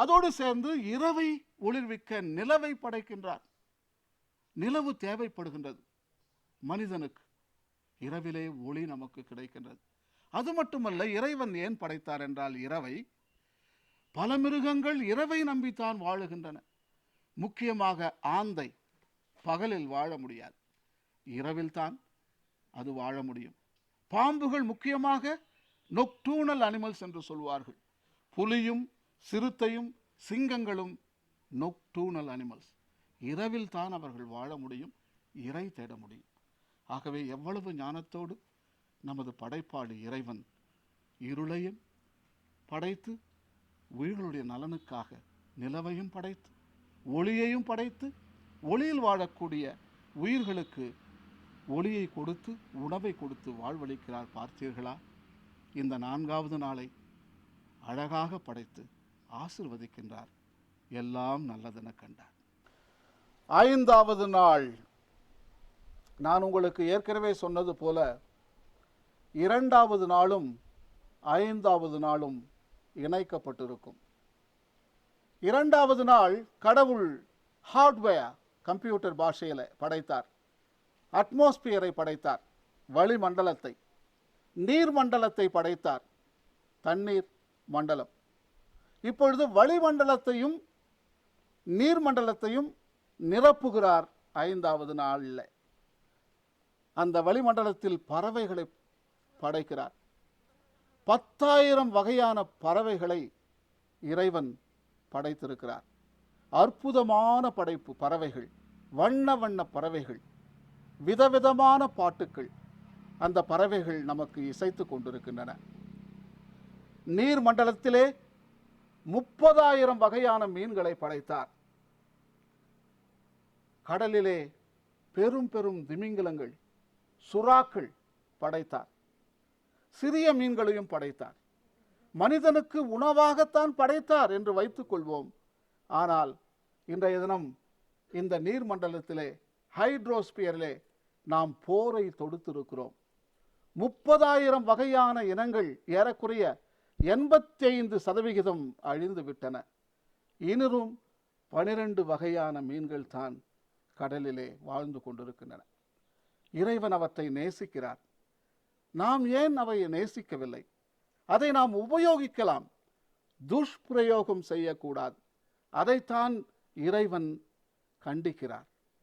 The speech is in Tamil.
அதோடு சேர்ந்து இரவை ஒளிர்விக்க நிலவை படைக்கின்றார். நிலவு தேவைப்படுகின்றது. மனிதனுக்கு இரவிலே ஒளி நமக்கு கிடைக்கின்றது. அது மட்டுமல்ல இறைவன் ஏன் படைத்தார் என்றால் இரவை பல மிருகங்கள் இரவை நம்பித்தான் வாழுகின்றன. முக்கியமாக ஆந்தை பகலில் வாழ முடியாது. இரவில்தான் அது வாழ முடியும். பாம்புகள் முக்கியமாக நொக்டூனல் அனிமல்ஸ் என்று சொல்வார்கள். புலியும் சிறுத்தையும் சிங்கங்களும் நொக்டூனல் அனிமல்ஸ் இரவில் தான் அவர்கள் வாழ முடியும் இறை தேட முடியும். ஆகவே எவ்வளவு ஞானத்தோடு நமது படைப்பாளி இறைவன் இருளையும் படைத்து உயிர்களுடைய நலனுக்காக நிலவையும் படைத்து ஒளியையும் படைத்து ஒளியில் வாழக்கூடிய உயிர்களுக்கு ஒளியை கொடுத்து உணவை கொடுத்து வாழ்வளிக்கிறார் பார்த்தீர்களா? இந்த நான்காவது நாளை அழகாக படைத்து ஆசிர்வதிக்கின்றார். எல்லாம் நல்லதென கண்டார். ஐந்தாவது நாள் நான் உங்களுக்கு ஏற்கனவே சொன்னது போல இரண்டாவது நாளும் ஐந்தாவது நாளும் இணைக்கப்பட்டிருக்கும். இரண்டாவது நாள் கடவுள் ஹார்ட்வேர் கம்ப்யூட்டர் பாஷையில் படைத்தார். அட்மாஸ்பியரை படைத்தார். வளிமண்டலத்தை நீர் மண்டலத்தை படைத்தார். தண்ணீர் மண்டலம். இப்பொழுது வளிமண்டலத்தையும் நீர்மண்டலத்தையும் நிரப்புகிறார் ஐந்தாவது நாளில். அந்த வளிமண்டலத்தில் பறவைகளை படைக்கிறார். பத்தாயிரம் வகையான பறவைகளை இறைவன் படைத்திருக்கிறார். அற்புதமான படைப்பு பறவைகள் வண்ண வண்ண பறவைகள் விதவிதமான பாட்டுக்கள் அந்த பறவைகள் நமக்கு இசைத்து கொண்டிருக்கின்றன. நீர் மண்டலத்திலே முப்பதாயிரம் வகையான மீன்களை படைத்தார். கடலிலே பெரும் பெரும் திமிங்கலங்கள் சுறாக்கள் படைத்தார். சிறிய மீன்களையும் படைத்தார். மனிதனுக்கு உணவாகத்தான் படைத்தார் என்று வைத்துக் கொள்வோம். ஆனால் இன்றைய தினம் இந்த நீர்மண்டலத்திலே ஹைட்ரோஸ்பியரிலே நாம் போரை தொடுத்திருக்கிறோம். முப்பதாயிரம் வகையான இனங்கள் ஏறக்குறைய எண்பத்தி ஐந்து சதவிகிதம் அழிந்து விட்டன. இன்னும் பனிரெண்டு வகையான மீன்கள் தான் கடலிலே வாழ்ந்து கொண்டிருக்கின்றன. இறைவன் அவற்றை நேசிக்கிறார். நாம் ஏன் அவை நேசிக்கவில்லை? அதை நாம் உபயோகிக்கலாம். துஷ்பிரயோகம் செய்யக்கூடாது. அதைத்தான் இறைவன் கண்டிக்கிறார்.